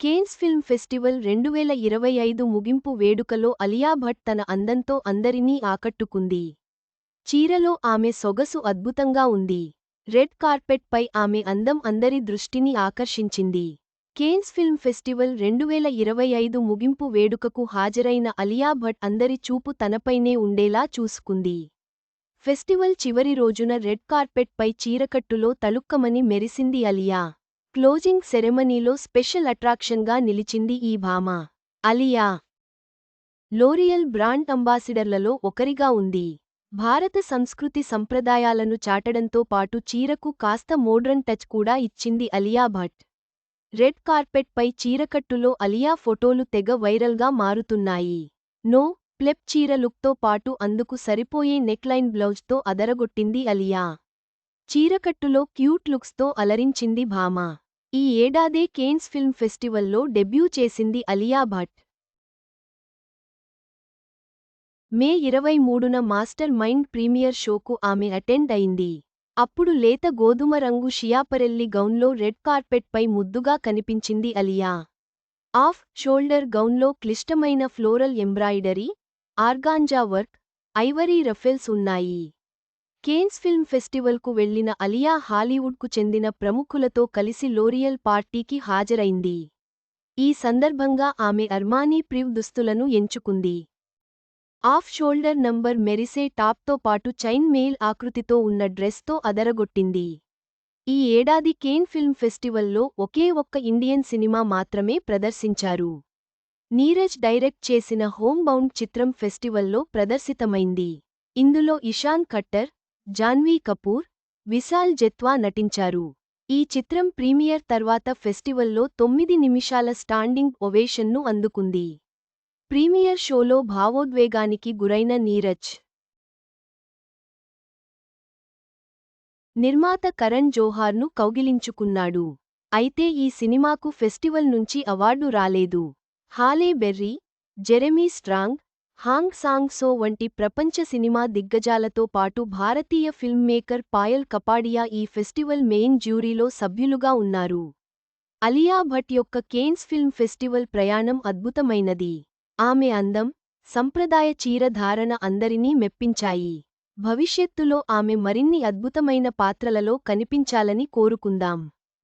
Cannes film festival రెండు వేల ఇరవై ఐదు ముగింపు వేడుకలో అలియా భట్ తన అందంతో అందరినీ ఆకట్టుకుంది. చీరలో ఆమె సొగసు అద్భుతంగా ఉంది. రెడ్ కార్పెట్పై ఆమె అందం అందరి దృష్టిని ఆకర్షించింది. కేన్స్ ఫిల్మ్ ఫెస్టివల్ రెండు వేల ఇరవై ఐదు ముగింపు వేడుకకు హాజరైన అలియా భట్ అందరి చూపు తనపైనే ఉండేలా చూసుకుంది. ఫెస్టివల్ చివరి రోజున రెడ్ కార్పెట్పై చీరకట్టులో తలుక్కమని మెరిసింది అలియా. క్లోజింగ్ సెరెమనీలో స్పెషల్ అట్రాక్షన్గా నిలిచింది ఈ భామ. అలియా. లోరియల్ బ్రాండ్ అంబాసిడర్లలో ఒకరిగా ఉంది. భారత సంస్కృతి సంప్రదాయాలను చాటడంతో పాటు చీరకు కాస్త మోడ్రన్ టచ్ కూడా ఇచ్చింది అలియా భట్. రెడ్ కార్పెట్పై చీరకట్టులో అలియా ఫోటోలు తెగ వైరల్గా మారుతున్నాయి. నో ప్లెప్ చీర లుక్తో పాటు అందుకు సరిపోయే నెక్లైన్ బ్లౌజ్తో అదరగొట్టింది అలియా. చీరకట్టులో క్యూట్ లుక్స్తో అలరించింది భామ. ఈ ఏడాదే కేన్స్ ఫిల్మ్ ఫెస్టివల్లో డెబ్యూ చేసింది అలియా భట్. మే ఇరవై మూడున మాస్టర్ మైండ్ ప్రీమియర్ షోకు ఆమె అటెండ్ అయింది. అప్పుడు లేత గోధుమ రంగు షియాపరెల్లి గౌన్లో రెడ్ కార్పెట్పై ముద్దుగా కనిపించింది అలియా. ఆఫ్ షోల్డర్ గౌన్లో క్లిష్టమైన floral embroidery organza work ivory ruffles ఉన్నాయి. కేన్స్ ఫిల్మ్ ఫెస్టివల్కు వెళ్ళిన అలియా హాలీవుడ్కు చెందిన ప్రముఖులతో కలిసి లోరియల్ పార్టీకి హాజరైంది. ఈ సందర్భంగా ఆమె అర్మానీ ప్రివ్ దుస్తులను ఎంచుకుంది. ఆఫ్ షోల్డర్ నంబర్ మెరిసే టాప్తో పాటు చైన్ మెయిల్ ఆకృతితో ఉన్న డ్రెస్తో అదరగొట్టింది. ఈ ఏడాది కేన్ ఫిల్మ్ ఫెస్టివల్లో ఒకే ఒక్క ఇండియన్ సినిమా మాత్రమే ప్రదర్శించారు. నీరజ్ డైరెక్ట్ చేసిన హోమ్ బౌండ్ చిత్రం ఫెస్టివల్లో ప్రదర్శితమైంది. ఇందులో ఇషాన్ ఖట్టర్ జాన్వీ కపూర్ విశాల్ జెత్వా నటించారు. ఈ చిత్రం ప్రీమియర్ తర్వాత ఫెస్టివల్లో తొమ్మిది నిమిషాల స్టాండింగ్ ఒవేషన్ను అందుకుంది. ప్రీమియర్ షోలో భావోద్వేగానికి గురైన నీరజ్. నిర్మాత కరణ్ జోహార్ను కౌగిలించుకున్నాడు. అయితే ఈ సినిమాకు ఫెస్టివల్ నుంచి అవార్డు రాలేదు. Halle Berry Jeremy Strong Hong Sang Soo వంటి ప్రపంచ సినిమా దిగ్గజాలతో పాటు భారతీయ ఫిల్మ్ మేకర్ పాయల్ కపాడియా ఈ ఫెస్టివల్ మెయిన్ జ్యూరీలో సభ్యులుగా ఉన్నారు. అలియా భట్ యొక్క కేన్స్ ఫిల్మ్ ఫెస్టివల్ ప్రయాణం అద్భుతమైనది. ఆమె అందం సంప్రదాయ చీర ధారణ అందరినీ మెప్పించాయి. భవిష్యత్తులో ఆమె మరిన్ని అద్భుతమైన పాత్రలలో కనిపించాలని కోరుకుందాం.